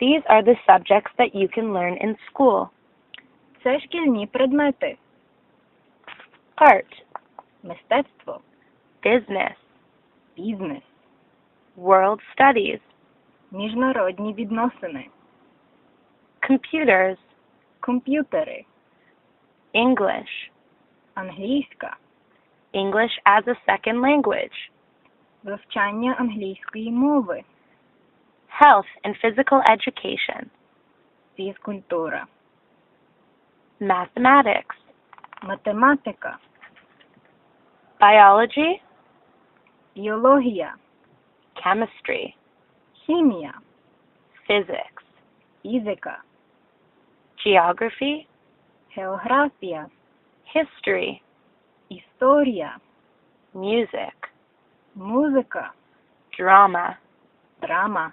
These are the subjects that you can learn in school. Це шкільні предмети. Art, Мистецтво, business, бізнес, world studies, міжнародні відносини, computers, комп'ютери, English, англійська, English as a second language, вивчання англійської мови, health and physical education, фізкультура, mathematics, математика, biology, біологія, chemistry, хімія, physics, фізика, geography, географія, history, історія, music, музика, drama, драма,